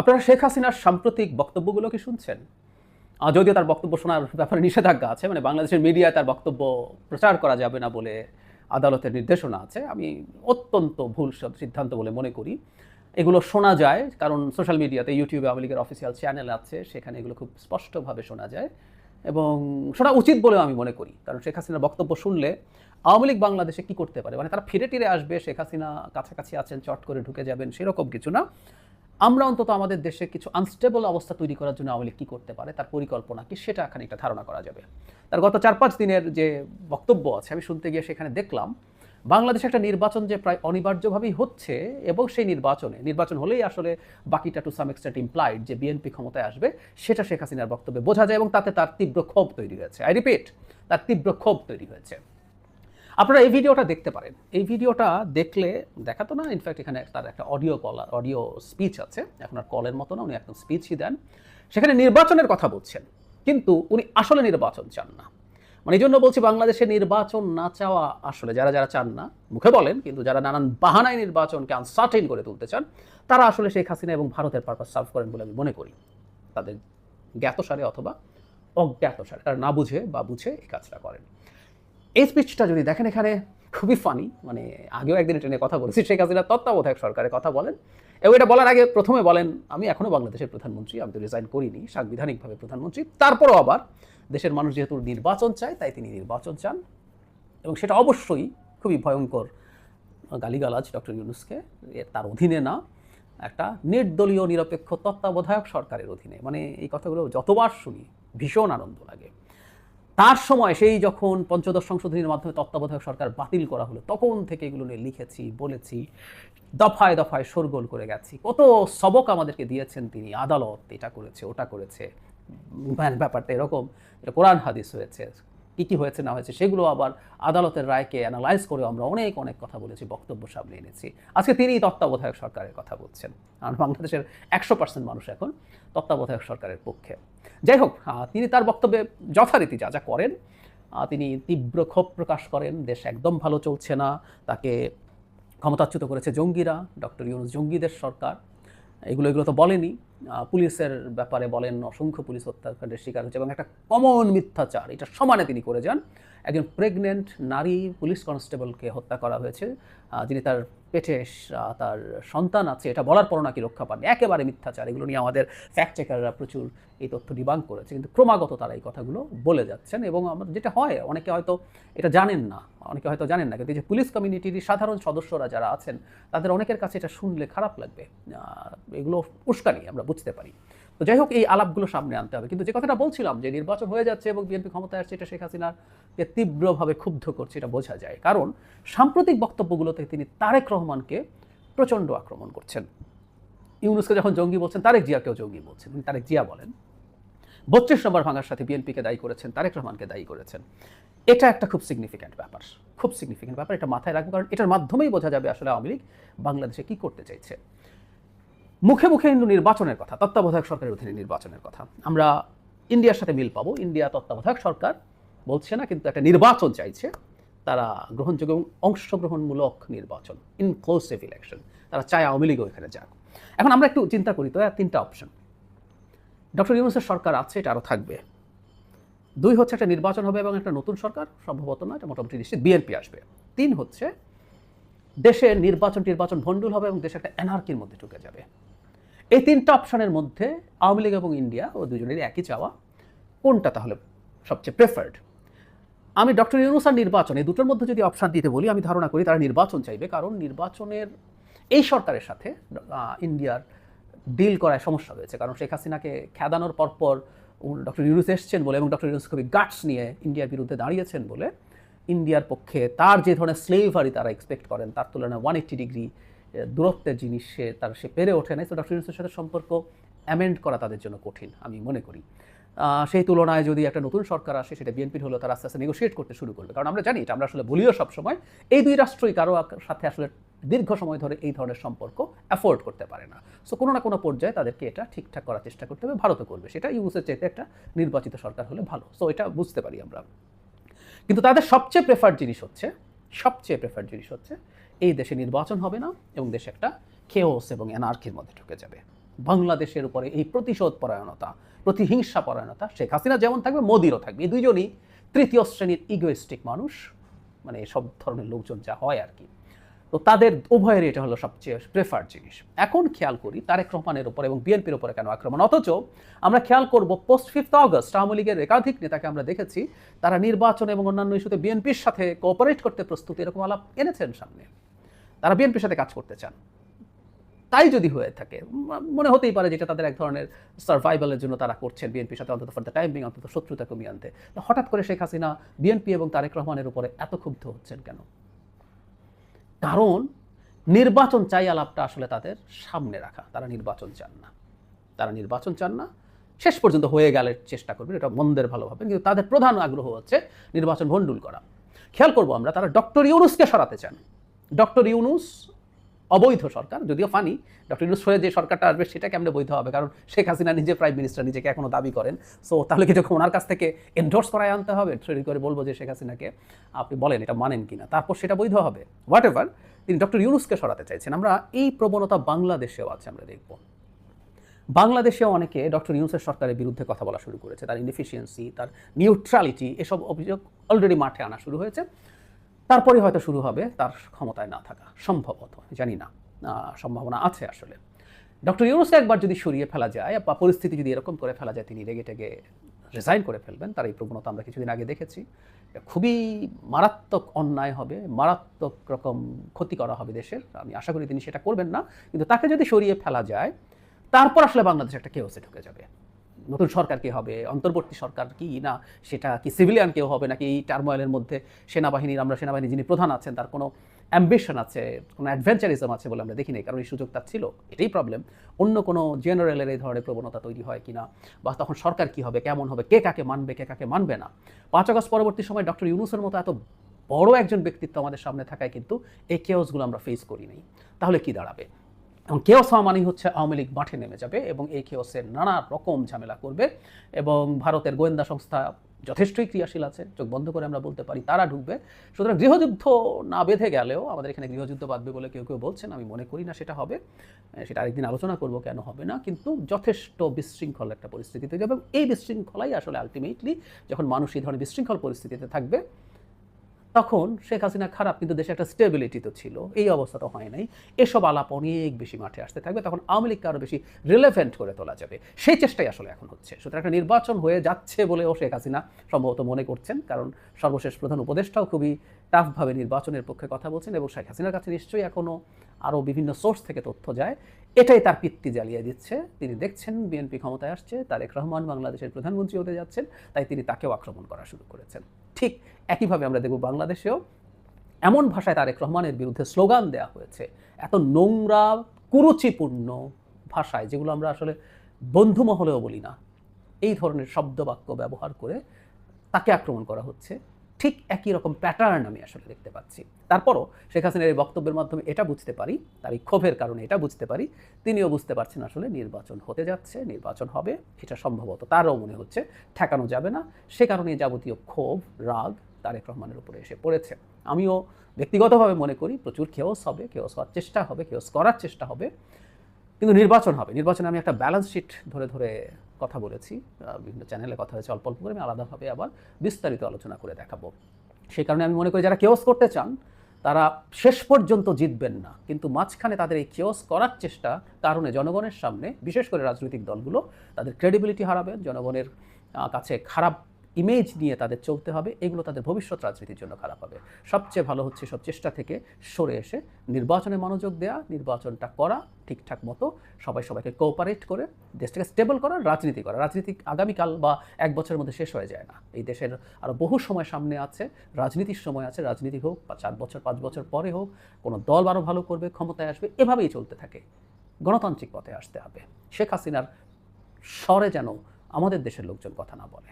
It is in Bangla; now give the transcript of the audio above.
আপনারা শেখ হাসিনার সাম্প্রতিক বক্তব্যগুলো কি শুনছেন? যদিও তার বক্তব্য শোনার ব্যাপারে নিষেধাজ্ঞা আছে মানে বাংলাদেশের মিডিয়ায় তার বক্তব্য প্রচার করা যাবে না বলে আদালতের নির্দেশনা আছে, আমি অত্যন্ত ভুল সিদ্ধান্ত বলে মনে করি। এগুলো শোনা যায়, কারণ সোশ্যাল মিডিয়াতে ইউটিউবে আওয়ামী লীগের অফিসিয়াল চ্যানেল আছে, সেখানে এগুলো খুব স্পষ্টভাবে শোনা যায় এবং শোনা উচিত বলেও আমি মনে করি। কারণ শেখ হাসিনার বক্তব্য শুনলে আওয়ামী লীগ বাংলাদেশে কী করতে পারে? মানে তারা ফিরে টিরে আসবে, শেখ হাসিনা কাছাকাছি আছেন, চট করে ঢুকে যাবেন, সেরকম কিছু না। আমরা অন্তত আমাদের দেশে কিছু আনস্টেবল অবস্থা তৈরি করার জন্য আওয়ামী লীগ কী করতে পারে? তার পরিকল্পনা কি? সেটা খানিকটা ধারণা করা যাবে। তার গত চার পাঁচ দিনের যে বক্তব্য আছে, আমি শুনতে গিয়ে সেখানে দেখলাম, বাংলাদেশে একটা নির্বাচন যে প্রায় অনিবার্যভাবেই হচ্ছে এবং সেই নির্বাচনে, নির্বাচন হলেই আসলে বাকিটা টু সাম এক্সটেন্ট ইমপ্লাইড যে বিএনপি ক্ষমতায় আসবে, সেটা শেখ হাসিনার বক্তব্যে বোঝা যায় এবং তাতে তার তীব্র ক্ষোভ তৈরি হয়েছে। আই রিপিট তার তীব্র ক্ষোভ তৈরি হয়েছে। আপনারা এই ভিডিওটা দেখতে পারেন। এই ভিডিওটা দেখলে দেখাতো না ইনফ্যাক্ট এখানে তার একটা অডিও কল অডিও স্পিচ আছে। এখন আর কলের মতো না, উনি একদম স্পিচই দেন। সেখানে নির্বাচনের কথা বলছেন। কিন্তু উনি আসলে নির্বাচন চান না। মানে এই জন্য বলছি বাংলাদেশে নির্বাচন না চাওয়া আসলে যারা যারা চান না, মুখে বলেন, কিন্তু যারা নানান বাহানায় নির্বাচনকে আনসার্টেন করে তুলতে চান, তারা আসলে শেখ হাসিনা এবং ভারতের পারপাস সার্ভ করেন বলে আমি মনে করি। তাদের জ্ঞাতসারে অথবা অজ্ঞাতসারে তারা না বুঝে বা বুঝে এই কাজটা করেন। এই স্পিচটা যদি দেখেন এখানে, খুবই ফানি মানে আগেও একদিন নিয়ে কথা বলেছি, শেখ হাসিনা তত্ত্বাবধায়ক সরকারের কথা বলেন। এবং এটা বলার আগে প্রথমে বলেন, আমি এখনও বাংলাদেশের প্রধানমন্ত্রী আমি তো রিজাইন করিনি, সাংবিধানিকভাবে প্রধানমন্ত্রী। তারপরও আবার দেশের মানুষ যেহেতু নির্বাচন চায়, তাই তিনি নির্বাচন চান। এবং সেটা অবশ্যই খুবই ভয়ঙ্কর গালিগালাজ ডক্টর ইউনুসকে তার অধীনে না, একটা নির্দলীয় নিরপেক্ষ তত্ত্বাবধায়ক সরকারের অধীনে। মানে এই কথাগুলো যতবার শুনি, ভীষণ আনন্দ লাগে। তার সময় সেই যখন পঞ্চদশ সংশোধনীর মাধ্যমে তত্ত্বাবধায়ক সরকার বাতিল করা হলো, তখন থেকে এগুলো নিয়ে লিখেছি, বলেছি, দফায় দফায় শোরগোল করে গেছি। কত সবক আমাদেরকে দিয়েছেন তিনি, আদালত এটা করেছে, ওটা করেছে। ব্যাপারটা এরকম কোরআন হাদিস হয়েছে। কী কী হয়েছে, না হয়েছে, সেগুলো আবার আদালতের রায়কে অ্যানালাইজ করে আমরা অনেক অনেক কথা বলেছি, বক্তব্য সামনে এনেছি। আজকে তিনি তত্ত্বাবধায়ক সরকারের কথা বলছেন। আর বাংলাদেশের একশো পার্সেন্ট মানুষ এখন তত্ত্বাবধায়ক সরকারের পক্ষে। যাই হোক তিনি তার বক্তব্যে যথারীতি যা যা করেন তিনি তীব্র ক্ষোভ প্রকাশ করেন, দেশ একদম ভালো চলছে না, তাকে ক্ষমতাচ্যুত করেছে জঙ্গিরা, ডক্টর ইউনুস জঙ্গিদের সরকার। এগুলো এগুলো তো বলেনি। পুলিশের ব্যাপারে বলেন, অসংখ্য পুলিশ হত্যাকাণ্ডের শিকার হচ্ছে এবং একটা কমন মিথ্যাচার, এটা সমানে তিনি করে যান। একজন প্রেগনেন্ট নারী পুলিশ কনস্টেবলকে হত্যা করা হয়েছে। যিনি তার পেটে তার সন্তান আছে, এটা বলার পরও নাকি রক্ষা পাননি। একেবারে মিথ্যাচার, এগুলো নিয়ে আমাদের ফ্যাক্ট চেকাররা প্রচুর এই তথ্য ডিবাং করেছে। কিন্তু ক্রমাগত তারা এই কথাগুলো বলে যাচ্ছেন এবং আমাদের যেটা হয়, অনেকে হয়তো এটা জানেন না, অনেকে হয়তো জানেন না, কিন্তু যে পুলিশ কমিউনিটির সাধারণ সদস্যরা যারা আছেন, তাদের অনেকের কাছে এটা শুনলে খারাপ লাগবে। এগুলো উস্কানি আমরা বুঝতে পারি। তো যাই হোক, এই আলাপগুলো সামনে আনতে হবে। কিন্তু যে কথাটা বলছিলাম যে নির্বাচন হয়ে যাচ্ছে এবং বিএনপি ক্ষমতায় আসছে, এটা শেখ হাসিনাকে তীব্রভাবে ক্ষুব্ধ করছে, এটা বোঝা যায়। কারণ সাম্প্রতিক বক্তব্যগুলোতে তিনি তারেক রহমানকে প্রচণ্ড আক্রমণ করছেন। ইউনুসকে যখন জঙ্গি বলছেন, তারেক জিয়াকেও জঙ্গি বলছেন। তিনি তারেক জিয়া বলেন, বত্রিশ নম্বর ভাঙার সাথে বিএনপিকে দায়ী করেছেন, তারেক রহমানকে দায়ী করেছেন। এটা একটা খুব সিগনিফিক্যান্ট ব্যাপার, খুব সিগনিফিক্যান্ট ব্যাপার। এটা মাথায় রাখব কারণ এটার মাধ্যমেই বোঝা যাবে আসলে আওয়ামী লীগ বাংলাদেশে কী করতে চাইছে। মুখে মুখে কিন্তু নির্বাচনের কথা, তত্ত্বাবধায়ক সরকারের অধীনে নির্বাচনের কথা। আমরা ইন্ডিয়ার সাথে মিল পাবো। ইন্ডিয়া তত্ত্বাবধায়ক সরকার বলছে না, কিন্তু একটা নির্বাচন চাইছে। তারা গ্রহণযোগ্য এবং অংশগ্রহণমূলক নির্বাচন ইনক্লুসিভ ইলেকশন তারা চায় আওয়ামী লীগও এখানে যাক। এখন আমরা একটু চিন্তা করি তো তিনটা অপশন ডক্টর ইউনুসের সরকার আছে, এটা আরও থাকবে। দুই হচ্ছে একটা নির্বাচন হবে এবং একটা নতুন সরকার, সম্ভবত না এটা মোটামুটি নিশ্চিত। বিএনপি আসবে। তিন হচ্ছে দেশের নির্বাচন নির্বাচন ভণ্ডুল হবে এবং দেশ একটা এনআরকির মধ্যে ঢুকে যাবে। এই তিনটা অপশনের মধ্যে আওয়ামী লীগ এবং ইন্ডিয়া ও দুজনেরই একই চাওয়া। কোনটা তাহলে সবচেয়ে প্রেফার্ড আমি ডক্টর ইউনুস আর নির্বাচন এই দুটোর মধ্যে যদি অপশান দিতে বলি, আমি ধারণা করি তারা নির্বাচন চাইবে। কারণ নির্বাচনের এই সরকারের সাথে ইন্ডিয়ার ডিল করায় সমস্যা হয়েছে। কারণ শেখ হাসিনাকে খেদানোর পরপর ডক্টর ইউনুস এসছেন বলে এবং ডক্টর ইউনুস খুবই গাটস নিয়ে ইন্ডিয়ার বিরুদ্ধে দাঁড়িয়েছেন বলে, ইন্ডিয়ার পক্ষে তার যে ধরনের স্লেভারি তারা এক্সপেক্ট করেন, তার তুলনায় ওয়ান এইট্টি ডিগ্রি দূরত্বের জিনিস সে তার, সে পেরে ওঠে নাই। তো ডক্টর ইউনুসের সাথে সম্পর্ক অ্যামেন্ড করা তাদের জন্য কঠিন, আমি মনে করি। সেই তুলনায় যদি একটা নতুন সরকার আসে, সেটা বিএনপির হলেও তারা আস্তে আস্তে নেগোসিয়েট করতে শুরু করবে। কারণ আমরা জানি এটা, আমরা আসলে বলিও সবসময়, এই দুই রাষ্ট্রই কারও সাথে আসলে দীর্ঘ সময় ধরে এই ধরনের সম্পর্ক অ্যাফোর্ড করতে পারে না। সো কোনো না কোনো পর্যায়ে তাদেরকে এটা ঠিকঠাক করার চেষ্টা করতে হবে, ভারতও করবে। সেটা ইউএসের চাইতে একটা নির্বাচিত সরকার হলে ভালো। সো এটা বুঝতে পারি আমরা। কিন্তু তাদের সবচেয়ে প্রেফার্ড জিনিস হচ্ছে, সবচেয়ে প্রেফার্ড জিনিস হচ্ছে এই দেশে নির্বাচন হবে না এবং দেশে একটা খেওস এবং এনআরকির মধ্যে ঢুকে যাবে। বাংলাদেশের উপরে এই প্রতিশোধ পরায়ণতা, প্রতিহিংসা পরায়ণতা, শেখ হাসিনা যেমন থাকবে, মোদিরও থাকবে। এই দুইজনই তৃতীয় শ্রেণির ইগোয়েস্টিক মানুষ মানে সব ধরনের লোকজন যা হয় আর কি। তো তাদের উভয়ের এটা হলো সবচেয়ে প্রেফার জিনিস। এখন খেয়াল করি তারেক রহমানের উপর এবং বিএনপির উপরে কেন আক্রমণ। অথচ আমরা খেয়াল করব পোস্ট ফিফথ অগস্ট আওয়ামী লীগের একাধিক নেতাকে আমরা দেখেছি, তারা নির্বাচন এবং অন্যান্য ইস্যুতে বিএনপির সাথে কোঅপারেট করতে প্রস্তুত, এরকম আলাপ এনেছেন সামনে। তারা বিএনপির সাথে কাজ করতে চান। তাই যদি হয়ে থাকে, মনে হতেই পারে যেটা তাদের এক ধরনের সার্ভাইভালের জন্য তারা করছেন বিএনপির সাথে, অন্তত ফর দ্য টাইমিং অন্তত শত্রুতা কমিয়ে আনতে। হঠাৎ করে শেখ হাসিনা বিএনপি এবং তারেক রহমানের উপরে এত ক্ষুব্ধ হচ্ছেন কেন? কারণ নির্বাচন চাই আলাপটা আসলে তাদের সামনে রাখা। তারা নির্বাচন চান না। তারা নির্বাচন চান না। শেষ পর্যন্ত হয়ে গেলে চেষ্টা করবেন, এটা মন্দের ভালো ভাবেন কিন্তু তাদের প্রধান আগ্রহ হচ্ছে নির্বাচন ভণ্ডুল করা। খেয়াল করব আমরা, তারা ডক্টর ইউনুসকে সরাতে চান। ডক্টর ইউনুস অবৈধ সরকার, যদিও ফানি ডক্টর ইউনুস হয়ে যে সরকারটা আসবে সেটা কেমনে বৈধ হবে? কারণ শেখ হাসিনা নিজে প্রাইম মিনিস্টার নিজেকে এখনও দাবি করেন। সো তাহলে কি যখন ওনার কাছ থেকে এন্ডোর্স করায় আনতে হবে? ট্রেড করে বলব যে শেখ হাসিনাকে আপনি বলেন এটা মানেন কিনা। তারপর সেটা বৈধ হবে। হোয়াট এভার তিনি ডক্টর ইউনুসকে সরাতে চাইছেন। আমরা এই প্রবণতা বাংলাদেশেও আছে, আমরা দেখব। বাংলাদেশেও অনেকে ডক্টর ইউনুসের সরকারের বিরুদ্ধে কথা বলা শুরু করেছে। তার ইনএফিসিয়েন্সি তার নিউট্রালিটি এসব অভিযোগ অলরেডি মাঠে আনা শুরু হয়েছে। তারপরে হয়তো শুরু হবে, তার ক্ষমতায় না থাকা। সম্ভবত, জানি না। সম্ভাবনা আছে আসলে। ডক্টর ইউনুসকে একবার যদি সরিয়ে ফেলা যায়, বা পরিস্থিতি যদি এরকম করে ফেলা যায়, তিনি রেগে টেগে রিজাইন করে ফেলবেন, তার এই প্রবণতা আমরা কিছুদিন আগে দেখেছি। খুবই মারাত্মক অন্যায় হবে, মারাত্মক রকম ক্ষতি করা হবে দেশের। আমি আশা করি তিনি সেটা করবেন না। কিন্তু তাকে যদি সরিয়ে ফেলা যায়, তারপর আসলে বাংলাদেশ একটা কেওসে ঢুকে যাবে। নতুন সরকার কি হবে? অন্তর্বর্তী সরকার কি না? সেটা কি সিভিলিয়ান কেউ হবে নাকি এই টার্মোয়েলের মধ্যে সেনাবাহিনীর আমরা সেনাবাহিনী যিনি প্রধান আছেন, তার কোনো অ্যাম্বিশন আছে, কোনো অ্যাডভেঞ্চারিজম আছে বলে আমরা দেখি নাই? কারণ এই সুযোগ তার ছিল, এটাই প্রবলেম অন্য কোনো জেনারেলের এই ধরনের প্রবণতা তৈরি হয় কিনা বা তখন সরকার কি হবে? কেমন হবে? কে কাকে মানবে? কে কাকে মানবে না? পাঁচ আগস্ট পরবর্তী সময় ডক্টর ইউনুসের মতো এত বড় একজন ব্যক্তিত্ব আমাদের সামনে থাকায় কিন্তু এই কেওসগুলো আমরা ফেস করি নাই। তাহলে কি দাঁড়াবে? এবং কেওস মানেই হচ্ছে আওয়ামী লীগ মাঠে নেমে যাবে এবং এই কেওসের নানা রকম ঝামেলা করবে এবং ভারতের গোয়েন্দা সংস্থা যথেষ্টই ক্রিয়াশীল আছে, চোখ বন্ধ করে আমরা বলতে পারি তারা ঢুকবে। সুতরাং গৃহযুদ্ধ না বেঁধে গেলেও আমাদের এখানে গৃহযুদ্ধ বাঁধবে বলে কেউ কেউ বলছেন, আমি মনে করি না সেটা হবে। সেটা আরেকদিন আলোচনা করব কেন হবে না, কিন্তু যথেষ্ট বিশৃঙ্খল একটা পরিস্থিতি হবে এবং এই বিশৃঙ্খলাই আসলে আলটিমেটলি যখন মানুষ এই ধরনের বিশৃঙ্খল পরিস্থিতিতে থাকবে তখন শেখ হাসিনা খারাপ, কিন্তু দেশে একটা স্টেবিলিটি তো ছিল। এই অবস্থা তো হয় নাই। এসব আলাপ অনেক বেশি মাঠে আসতে থাকবে, তখন আওয়ামী লীগকে আরও বেশি রিলেভেন্ট করে তোলা যাবে। সেই চেষ্টাই আসলে এখন হচ্ছে। সুতরাং একটা নির্বাচন হয়ে যাচ্ছে বলেও শেখ হাসিনা সম্ভবত মনে করছেন, কারণ সর্বশেষ প্রধান উপদেষ্টাও খুবই টাফভাবে নির্বাচনের পক্ষে কথা বলছেন এবং শেখ হাসিনার কাছে নিশ্চয়ই এখনও আরও বিভিন্ন সোর্স থেকে তথ্য যায়। এটাই তার পিত্তি জ্বালিয়ে দিচ্ছে। তিনি দেখছেন, বিএনপি ক্ষমতায় আসছে, তারেক রহমান বাংলাদেশের প্রধানমন্ত্রী হতে যাচ্ছেন, তাই তিনি তাকেও আক্রমণ করা শুরু করেছেন। ঠিক একইভাবে আমরা দেখব বাংলাদেশেও এমন ভাষায় তারেক রহমানের বিরুদ্ধে স্লোগান দেওয়া হয়েছে। এত নোংরা, কুরুচিপূর্ণ ভাষায়, যেগুলো আমরা আসলে বন্ধু মহলেও বলি না। এই ধরনের শব্দ বাক্য ব্যবহার করে তাকে আক্রমণ করা হচ্ছে। ঠিক একই রকম প্যাটার্ন আমি আসলে দেখতে পাচ্ছি। তারপরও শেখ হাসিনার এই বক্তব্যের মাধ্যমে এটা বুঝতে পারি, তার এই ক্ষোভের কারণে এটা বুঝতে পারি, তিনিও বুঝতে পারছেন আসলে নির্বাচন হতে যাচ্ছে, নির্বাচন হবে এটা সম্ভবত তারও মনে হচ্ছে, ঠেকানো যাবে না। সে কারণে যাবতীয় ক্ষোভ, রাগ তারেক রহমানের উপরে এসে পড়েছে। আমিও ব্যক্তিগতভাবে মনে করি প্রচুর কেওস হবে কেওস হওয়ার চেষ্টা হবে কেওস করার চেষ্টা হবে। কিন্তু নির্বাচন হবে। নির্বাচনে আমি একটা ব্যালেন্স শিট ধরে ধরে কথা বলেছি। বিভিন্ন চ্যানেলে কথা হয়েছে, অল্প অল্প করে আমি আলাদাভাবে আবার বিস্তারিত আলোচনা করে দেখাবো। সেই কারণে আমি মনে করি যারা কেওস করতে চান, তারা শেষ পর্যন্ত জিতবেন না। কিন্তু মাঝখানে তাদের এই কেওস করার চেষ্টা কারণে জনগণের সামনে, বিশেষ করে রাজনৈতিক দলগুলো, তাদের ক্রেডিবিলিটি হারাবে, জনগণের কাছে খারাপ ইমেজ নিয়ে তাদের চলতে হবে, এগুলো তাদের ভবিষ্যৎ রাজনীতির জন্য খারাপ হবে। সবচেয়ে ভালো হচ্ছে সব চেষ্টা থেকে সরে এসে নির্বাচনে মনোযোগ দেওয়া নির্বাচনটা করা ঠিকঠাক মতো, সবাই সবাইকে কোঅপারেট করে, দেশটাকে স্টেবল করা, রাজনীতি করা। রাজনীতি আগামীকাল বা এক বছরের মধ্যে শেষ হয়ে যায় না। এই দেশের আরও বহু সময় সামনে আছে, রাজনীতির সময় আছে, রাজনীতি হোক বা চার বছর, পাঁচ বছর পরে হোক, কোনো দল আরও ভালো করবে, ক্ষমতায় আসবে, এভাবেই চলতে থাকে। গণতান্ত্রিক পথে আসতে হবে। শেখ হাসিনার স্বরে যেন আমাদের দেশের লোকজন কথা না বলে।